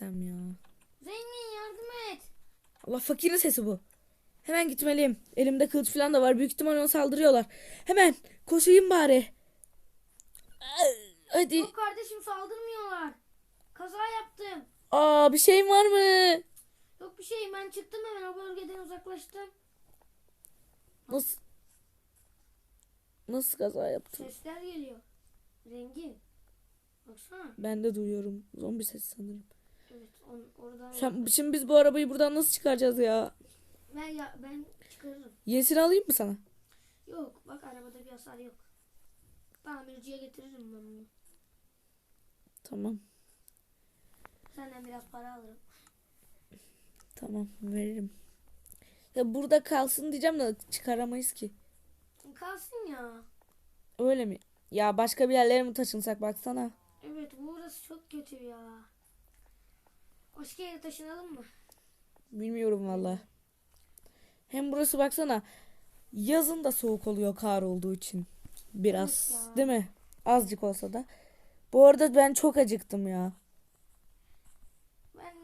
gitsem ya? Zengin yardım et. Allah fakirin sesi bu. Hemen gitmeliyim. Elimde kılıç falan da var. Büyük ihtimal ona saldırıyorlar. Hemen koşayım bari. Hadi. Yok kardeşim saldırmıyorlar. Kaza yaptım. Aa bir şeyin var mı? Yok bir şey ben çıktım hemen o bölgeden uzaklaştım. Nasıl? Nasıl kaza yaptın? Sesler geliyor. Zengin. Baksana. Ben de duyuyorum. Zombi sesi sanırım. Evet on, oradan. Sen, şimdi biz bu arabayı buradan nasıl çıkaracağız ya? Ben, ya, ben çıkarırım. Yenisini alayım mı sana? Yok bak arabada bir hasar yok. Tamirciye getiririm ben bunu. Tamam. Senden biraz para alırım. Tamam veririm. Ya burada kalsın diyeceğim de çıkaramayız ki. Kalsın ya. Öyle mi? Ya başka bir yerlere mi taşınsak baksana. Evet burası çok kötü ya. Başka yere taşınalım mı? Bilmiyorum valla. Hem burası baksana. Yazın da soğuk oluyor kar olduğu için. Biraz. Evet. Değil mi? Azıcık olsa da. Bu arada ben çok acıktım ya. Ben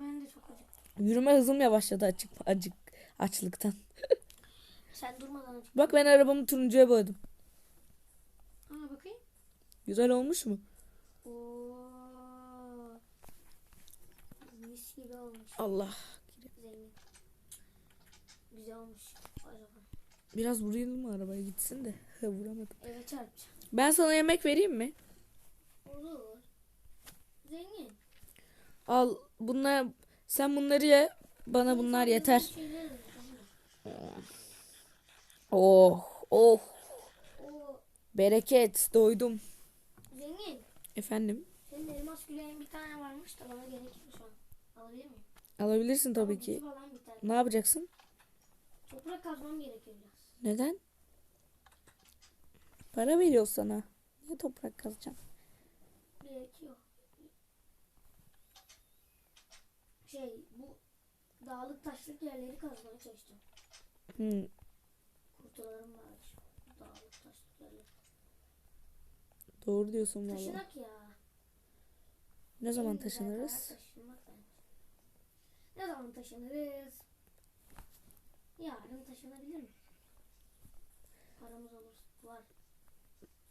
ben de çok acıktım. Yürüme hızım yavaşladı açık acık açlıktan. Sen durmadan acık. Bak ben arabamı turuncuya boyadım. Aa bakayım. Güzel olmuş mu? Oo. Mis gibi olmuş. Allah. Zengin. Güzel olmuş. Araba. Biraz vurayım mı arabaya gitsin de. Vuramadım. Eve çarpacağım. Ben sana yemek vereyim mi? Olur. Zengin. Al bunlar sen bunları ye. Bana bunlar yeter. Oh oh bereket doydum. Zengin. Efendim Senin elmas güleğin bir tane varmış da bana gerekiyor şu an. Alabilir miyim? Alabilirsin tabii ki. Ne yapacaksın? Toprak kazmam gerekiyor biraz. Neden? Para veriyor sana. Niye toprak kazacaksın? Gerekiyor. Şey bu dağlık taşlık yerleri kazmaya çalıştım. Hmm, Kurtularım var. Dağlık taşlık yerleri. doğru diyorsun valla. Taşınak ya. Ne zaman taşınırız? taşınmak. Ne zaman taşınırız? Yarın taşınabilir mi? Paramız olur. Var.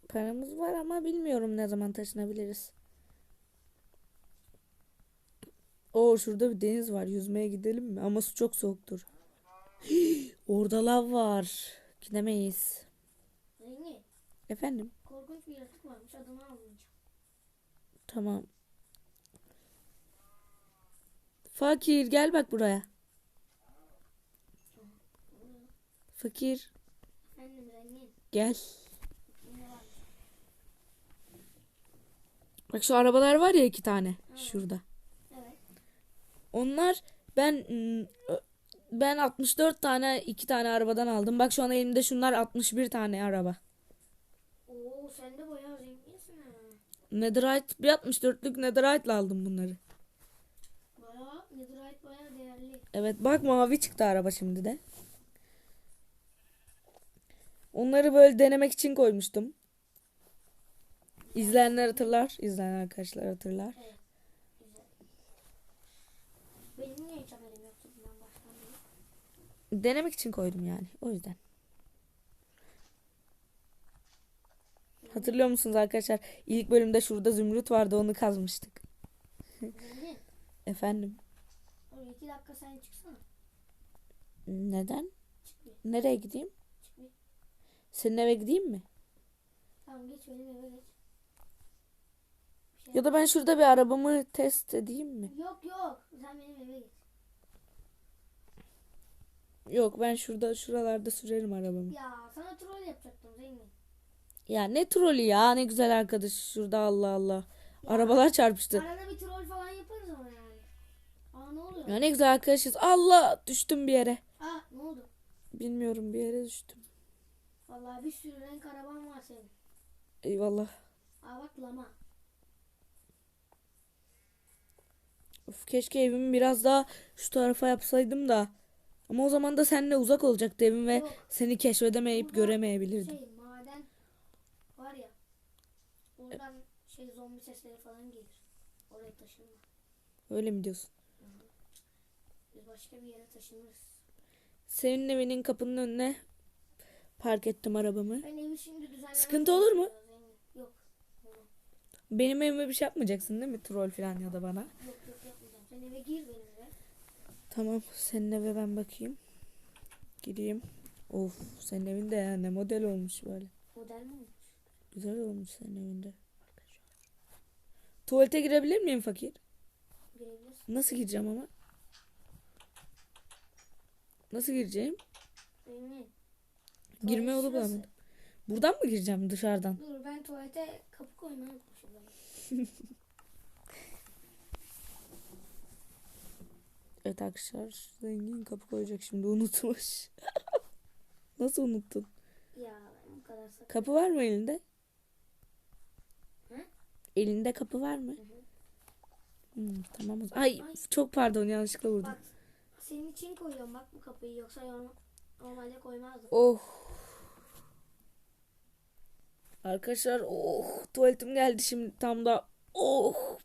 Paramız var ama bilmiyorum ne zaman taşınabiliriz. Oo şurada bir deniz var. Yüzmeye gidelim mi? Ama su çok soğuktur. Orada lav var. Gidemeyiz. Zengin. Efendim? Korkunç bir yaratık varmış. Adını almayacağım. Tamam. Fakir gel bak buraya. Fakir gel. Bak şu arabalar var ya iki tane şurada. Evet. Onlar ben ö- ben 64 tane iki tane arabadan aldım. Bak şu an elimde şunlar 61 tane araba. Oo sen de bayağı zenginsin ha. Netherite bir 64'lük Netherite'la aldım bunları. Netherite bayağı değerli. Evet bak mavi çıktı araba şimdi de. Onları böyle denemek için koymuştum. İzleyenler hatırlar. İzleyen arkadaşlar hatırlar. Evet. Güzel. Benim niye hiç haberim yoktu bundan baştan beri? Denemek için koydum yani. O yüzden. Hatırlıyor musunuz arkadaşlar? İlk bölümde şurada zümrüt vardı onu kazmıştık. Efendim. Oğlum iki dakika sen çıksana. Neden? Çık bir. Nereye gideyim? Çık bir. Senin eve gideyim mi? Tamam geç benim eve geç. Bir şey Ya da ben şurada bir arabamı test edeyim mi? Yok yok. Sen benim eve git. Yok ben şurada şuralarda sürerim arabamı. Ya sana troll yapacaktım zengin. Ya ne trolü ya ne güzel arkadaş şurada Allah Allah. Arabalar çarpıştı. Arada bir troll falan yaparız ama yani. Aa ne oluyor? Ya ne güzel arkadaşız. Allah düştüm bir yere. Aa ne oldu? Bilmiyorum bir yere düştüm. Vallahi bir sürü renk araban var senin. Eyvallah. Aa bak lama. Of, keşke evimi biraz daha şu tarafa yapsaydım da. Ama o zaman da seninle uzak olacaktı evim ve Yok. seni keşfedemeyip Burada göremeyebilirdim. Şey maden var ya. Oradan şey zombi sesleri falan gelir. Oraya taşınma. Öyle mi diyorsun? Başka bir yere taşınırız. Senin evinin kapının önüne park ettim arabamı. Ben evi şimdi düzenlemek Sıkıntı olur mu? Yok. Benim evime bir şey yapmayacaksın değil mi? Troll falan ya da bana. Yok yok yapmayacağım. Sen eve gir benim eve. Tamam senin eve ben bakayım. Gireyim. Of senin evinde ya ne model olmuş böyle. Model mi? Güzel olmuş senin evinde. Tuvalete girebilir miyim fakir? Girebilirsin. Nasıl gireceğim ama? Nasıl gireceğim? Zengin. Girme yolu bulamadım. Buradan mı gireceğim dışarıdan? Dur ben tuvalete kapı koymayı unutmuşum. Evet arkadaşlar zengin kapı koyacak şimdi unutmuş. Nasıl unuttun? Ya ben bu kadar sakın. Kapı var mı elinde? Hı? Elinde kapı var mı? Hı hı. Hmm, tamam o zaman. Ay, Ay. çok pardon yanlışlıkla vurdum. Bak senin için koyuyorum bak bu kapıyı yoksa norm- normalde koymazdım. Oh. Arkadaşlar oh tuvaletim geldi şimdi tam da oh.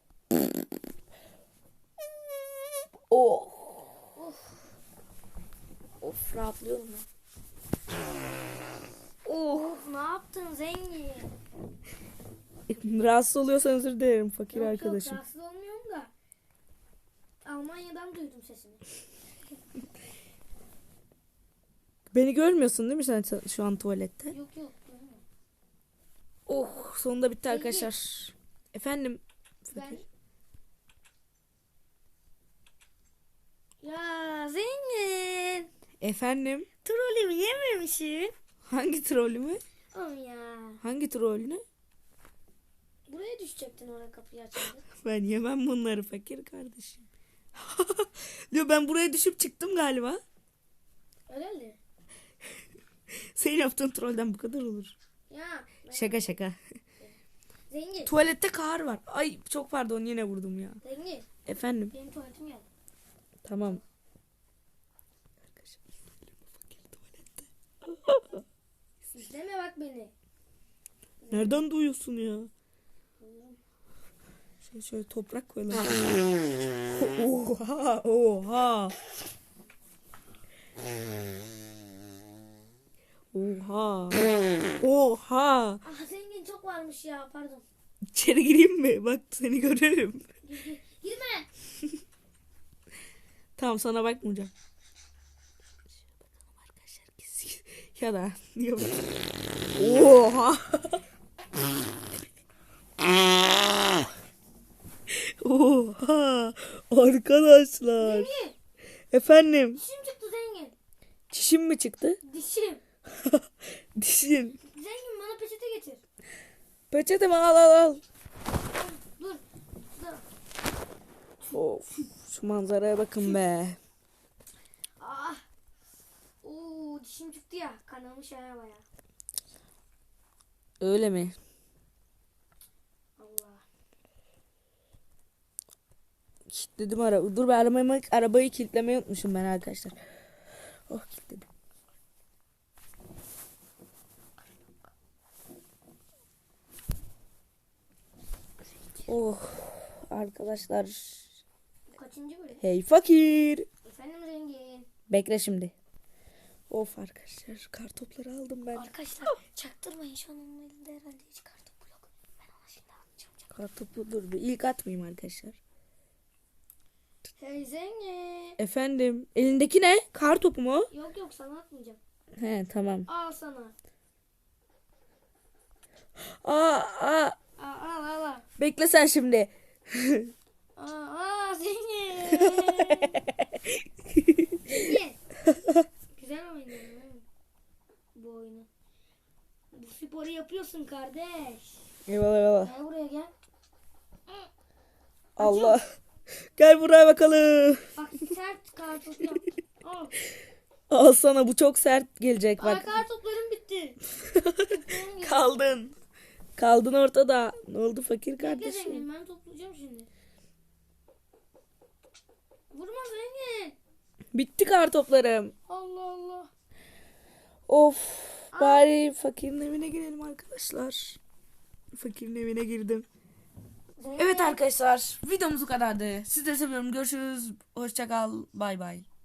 Oh. Of rahatlıyorum ben. Oh. Of ne yaptın zengin? Rahatsız oluyorsan özür dilerim fakir Yok, arkadaşım. Yok rahatsız olmuyorum da. Almanya'dan duydum sesini. Beni görmüyorsun değil mi sen şu an tuvalette? Yok yok. görmüyorum. Oh sonunda bitti arkadaşlar. Efendim Ben... Ya zengin. Efendim Trolümü yememişim. hangi trollümü? Oğlum ya. Hangi trollünü? Buraya düşecektin oraya kapıyı açınca. Ben yemem bunları fakir kardeşim. Yo ben buraya düşüp çıktım galiba. Öyle Senin yaptığın trollden bu kadar olur. Ya. ben- Şaka şaka. Zengin. Tuvalette kar var. Ay çok pardon yine vurdum ya. Zengin. Efendim. Benim tuvaletim geldi. Tamam. İzleme bak beni. Nereden duyuyorsun ya? Şöyle, şöyle toprak koyalım. oha oha. Oha. Oha. Ah zengin çok varmış ya pardon. İçeri gireyim mi? Bak seni görürüm. Gir, gir. Girme. Tamam sana bakmayacağım. Ya da. Oha. Arkadaşlar. Zengin. Efendim. Dişim çıktı zengin. Çişim mi çıktı? Dişim. Dişin. Zengin bana peçete getir. Peçete mi? Al al al. Dur. Dur. Of. Şu manzaraya bakın be. Ah. Oo dişim çıktı ya. Kanamış ya baya. Öyle mi? Allah. Kilitledim araba. Dur ben arabayı, arabayı kilitlemeyi unutmuşum ben arkadaşlar. Oh kilitledim. Oh arkadaşlar. Kaçıncı bölüm? Hey fakir. Efendim zengin. Bekle şimdi. Of arkadaşlar kar topları aldım ben. Arkadaşlar çaktırmayın şu an onun elinde herhalde hiç kartopu yok. Ben ona şimdi atacağım. Kar topu dur bir ilk atmayayım arkadaşlar. Hey zengin. Efendim elindeki ne? Kar topu mu? Yok yok sana atmayacağım. He tamam. Al sana. Aa, aa Al al al. al. bekle sen şimdi. Aa, aa zengin. zengin. Güzel oynuyorsun? Bu oyunu. Bu sporu yapıyorsun kardeş. Eyvallah eyvallah. Gel buraya gel. Allah. Gel buraya bakalım. Bak sert kartopu yap. Al. Al sana bu çok sert gelecek bak. kartoplarım bitti. Kaldın. Kaldın ortada. Ne oldu fakir Bekle kardeşim? zengin ben toplayacağım şimdi. Vurma zengin. Bitti kar toplarım. Allah Allah. Of. Bari fakirin evine girelim arkadaşlar. Fakirin evine girdim. Evet arkadaşlar videomuz bu kadardı. Sizleri seviyorum. Görüşürüz. Hoşçakal. Bay bay.